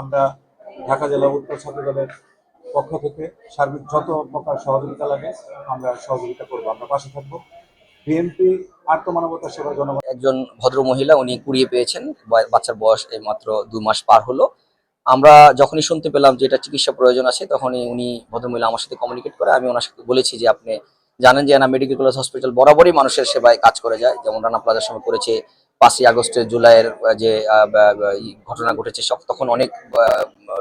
আমরা ঢাকা জেলা উত্তর ছাত্র দলের পক্ষ থেকে সার্বিক যত প্রকার সহযোগিতা লাগে, আমরা সহযোগিতা করব। আমরা পাশে থাকব। বিএনপি আত্মমানবতার সেবা একজন ভদ্র মহিলা, উনি কুড়িয়ে পেয়েছেন। বাচ্চার বয়স এই মাত্র দু মাস পার হলো। আমরা যখনই শুনতে পেলাম যে এটা চিকিৎসা প্রয়োজন আছে, তখনই উনি ভদ্রমহিলা আমার সাথে কমিউনিকেট করে। আমি ওনার সাথে বলেছি যে, আপনি জানেন যে এনা মেডিকেল কলেজ হসপিটাল বরাবরই মানুষের সেবায় কাজ করে যায়। যেমন রানা প্লাজার সময় করেছে পাঁচই আগস্টে জুলাইয়ের যে ঘটনা ঘটেছে, সব তখন অনেক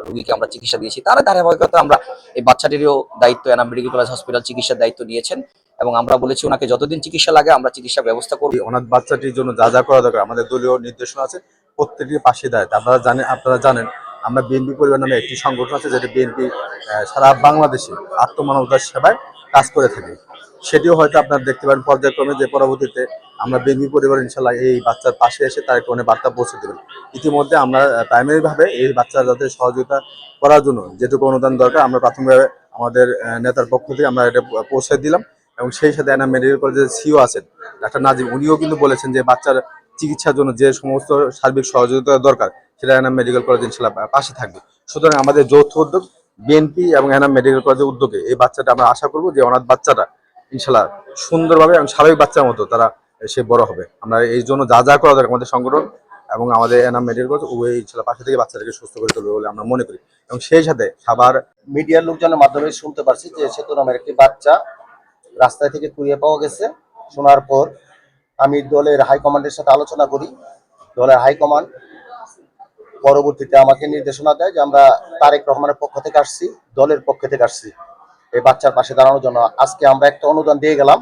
রুগীকে আমরা চিকিৎসা দিয়েছি। তার ধারাবাহিকতা আমরা এই বাচ্চাটিরও দায়িত্ব এনা মেডিকেল কলেজ হসপিটাল চিকিৎসার দায়িত্ব নিয়েছেন এবং আমরা বলেছি ওনাকে যতদিন চিকিৎসা লাগে আমরা চিকিৎসা ব্যবস্থা এই অনাথ বাচ্চাটির জন্য যা যা করা দরকার, আমাদের দলীয় নির্দেশনা আছে, প্রত্যেকটির পাশে দাঁড়ায়। আপনারা জানেন আপনারা জানেন, আমরা বিএনপি পরিবার নামে একটি সংগঠন আছে যেটি বিএনপি সারা বাংলাদেশে আত্মমানবতার সেবায় কাজ করে থাকে। সেটিও হয়তো আপনারা দেখতে পারেন পর্যায়ক্রমে যে পরবর্তীতে আমরা বিএনপি পরিবার ইনশাল্লাহ এই বাচ্চার পাশে এসে তার কোনো বার্তা পৌঁছে দেবেন। ইতিমধ্যে আমরা প্রাইমারি ভাবে এই বাচ্চার যাতে সহযোগিতা করার জন্য যেটুকু অনুদান দরকার, আমরা প্রাথমিকভাবে আমাদের নেতার পক্ষ থেকে আমরা এটা পৌঁছে দিলাম এবং সেই সাথে এনা মেডিকেল কলেজের সিও আছেন, ডাক্তার নাজিম। উনিও কিন্তু বলেছেন যে বাচ্চার চিকিৎসার জন্য যে সমস্ত সার্বিক সহযোগিতা দরকার, সেটা এনাম মেডিকেল কলেজ ইনশাল্লাহ পাশে থাকবে। সুতরাং আমাদের যৌথ উদ্যোগ, বিএনপি এবং এনাম মেডিকেল কলেজের উদ্যোগে এই বাচ্চাটা আমরা আশা করব যে অনাথ বাচ্চাটা ইনশাল্লাহ সুন্দরভাবে এবং স্বাভাবিক বাচ্চার মতো তারা সে বড় হবে। আমরা এই জন্য যা যা করা দরকার, আমাদের সংগঠন এবং আমাদের এনাম মেডিকেল কলেজ উভয় ইনশাল্লাহ পাশে থেকে বাচ্চাটাকে সুস্থ করে তুলবে বলে আমরা মনে করি। এবং সেই সাথে সাবার মিডিয়ার লোকজনের মাধ্যমে শুনতে পারছি যে সেতু নামের একটি বাচ্চা রাস্তায় থেকে কুড়িয়ে পাওয়া গেছে। শোনার পর আমি দলের হাইকমান্ডের সাথে আলোচনা করি। দলের হাইকমান্ড পরবর্তীতে আমাকে নির্দেশনা দেয় যে আমরা তারেক রহমানের পক্ষ থেকে আসছি, দলের পক্ষ থেকে আসছি। এই বাচ্চার পাশে দাঁড়ানোর জন্য আজকে আমরা একটা অনুদান দিয়ে গেলাম।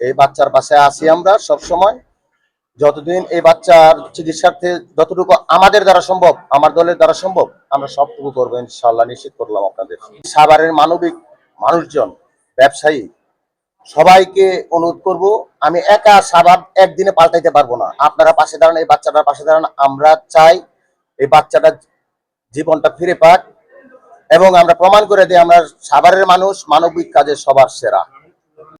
এই বাচ্চার পাশে আছি আমরা সব সময় যতদিন এই বাচ্চার চিকিৎসার্থে যতটুকু আমাদের দ্বারা সম্ভব, আমার দলের দ্বারা সম্ভব, আমরা সবটুকু করব ইনশাল্লাহ নিশ্চিত করলাম আপনাদের। সাভারের মানবিক মানুষজন, ব্যবসায়ী, সবাইকে অনুরোধ করব, আমি একা সাভার একদিনে পাল্টাইতে পারব না। আপনারা পাশে দাঁড়ান, এই বাচ্চাটার পাশে দাঁড়ান, আমরা চাই এই বাচ্চাটা জীবনটা ফিরে পাক। এবং আমরা প্রমাণ করে দিই আমরা সাভারের মানুষ মানবিক কাজে সবার সেরা।